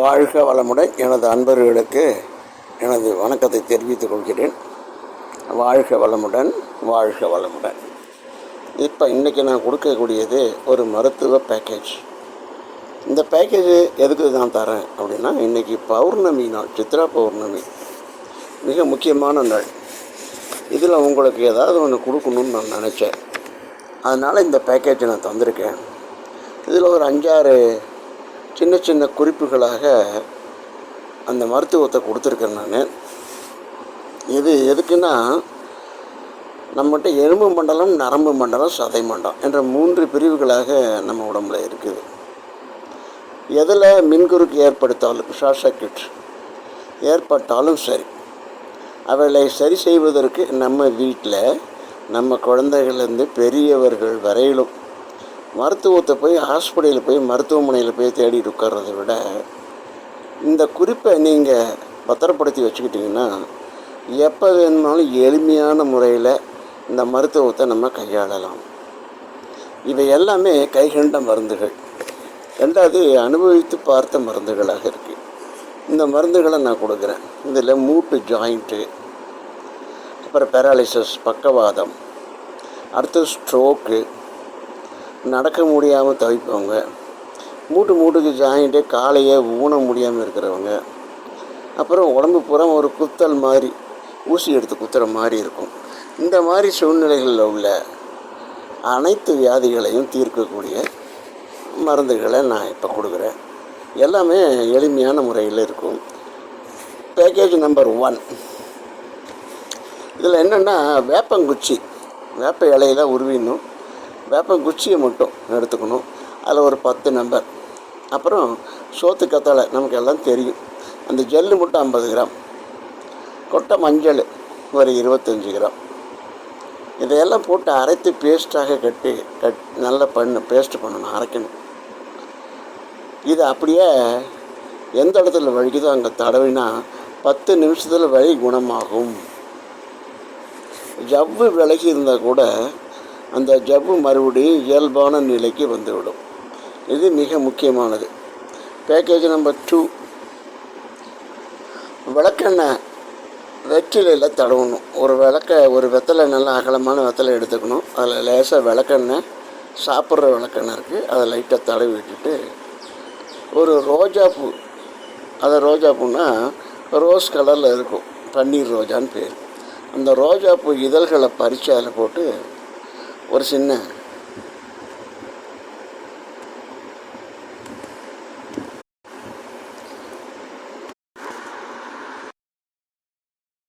வாழ்க வளமுடன் எனது அன்பர்களுக்கு எனது வணக்கத்தை தெரிவித்துக் கொள்கிறேன். வாழ்க வளமுடன் வாழ்க வளமுடன். இப்போ இன்றைக்கி நான் கொடுக்கக்கூடியது ஒரு மருத்துவ பேக்கேஜ் இந்த பேக்கேஜ் எதுக்கு நான் தரேன் அப்படின்னா இன்றைக்கி பௌர்ணமி நாள் சித்ரா பௌர்ணமி. மிக முக்கியமான நாள். இதில் உங்களுக்கு ஏதாவது ஒன்று கொடுக்கணும்னு நான் நினச்சேன். அதனால் இந்த பேக்கேஜை நான் தந்திருக்கேன். இதில் ஒரு அஞ்சாறு சின்ன சின்ன குறிப்புகளாக அந்த மருத்துவத்தை கொடுத்துருக்கேன் நான். இது எதுக்குன்னா நம்மகிட்ட எலும்பு மண்டலம் நரம்பு மண்டலம் சதை மண்டலம் என்ற மூன்று பிரிவுகளாக நம்ம உடம்புல இருக்குது. எதில் மின்குறுக்கு ஏற்படுத்தாலும் ஷார்ட் சர்க்யூட் ஏற்பட்டாலும் சரி அவளை சரி செய்வதற்கு நம்ம வீட்டில் நம்ம குழந்தைகள்லேருந்து பெரியவர்கள் வரையிலும் மருத்துவத்தை போய் ஹாஸ்பிட்டலில் போய் மருத்துவமனையில் போய் தேடிட்டு உட்கார்றதை விட இந்த குறிப்பை நீங்கள் பத்திரப்படுத்தி வச்சுக்கிட்டிங்கன்னா எப்போ வேணுமாலும் எளிமையான முறையில் இந்த மருத்துவத்தை நம்ம கையாளலாம். இவை எல்லாமே கைகண்ட மருந்துகள். ரெண்டாவது அனுபவித்து பார்த்த மருந்துகளாக இருக்குது இந்த மருந்துகளை நான் கொடுக்குறேன். இதில் மூட்டு ஜாயிண்ட்டு அப்புறம் பேராலிசிஸ் பக்கவாதம் அடுத்து ஸ்ட்ரோக்கு நடக்க முடியாமல் தவிப்பவங்க. மூட்டு மூட்டுக்கு ஜாயிண்ட்டு காலையே ஊன முடியாமல் இருக்கிறவங்க. அப்புறம் உடம்பு பூரா ஒரு குத்தல் மாதிரி ஊசி எடுத்து குத்துற மாதிரி இருக்கும். இந்த மாதிரி சூழ்நிலைகளில் உள்ள அனைத்து வியாதிகளையும் தீர்க்கக்கூடிய மருந்துகளை நான் இப்போ கொடுக்குறேன். எல்லாமே எளிமையான முறையில் இருக்கும். பேக்கேஜ் நம்பர் ஒன் இதில் என்னென்னா வேப்பங்குச்சி. வேப்ப இலையில உருவினும் வேப்பங்குச்சியை மட்டும் எடுத்துக்கணும். அதில் ஒரு பத்து நம்பர் அப்புறம் சோத்து கத்தாழை நமக்கு எல்லாம் தெரியும். அந்த ஜெல்லு மட்டும் ஐம்பது கிராம். கொட்டை மஞ்சள் ஒரு இருபத்தஞ்சி கிராம். இதையெல்லாம் போட்டு அரைத்து பேஸ்ட்டாக கட்டி கட் நல்லா பண்ணு பேஸ்ட் பண்ணணும் அரைக்கணும். இது அப்படியே எந்த இடத்துல வழிக்குதோ அங்கே தடவினா பத்து நிமிஷத்தில் வழி குணமாகும். ஜவ்வு விலகி இருந்தால் கூட அந்த ஜவ்வு மறுபடியும் இயல்பான நிலைக்கு வந்துவிடும். இது மிக முக்கியமானது. பேக்கேஜ் நம்பர் டூ விளக்கெண்ணெய் வெற்றிலையில் தடவணும். ஒரு விளக்க ஒரு வெத்தலை நல்லா அகலமான வெத்தலை எடுத்துக்கணும். அதில் லேசாக விளக்கெண்ணெய் சாப்பிட்ற விளக்கெண்ணெய் இருக்குது அதை லைட்டாக தடவி விட்டுட்டு ஒரு ரோஜாப்பூ அதை அது ரோஜா பூன்னா ரோஸ் கலரில் இருக்கும். பன்னீர் ரோஜான்னு பேர். அந்த ரோஜாப்பூ இதழ்களை பறித்து அதில் போட்டு ஒரு சின்ன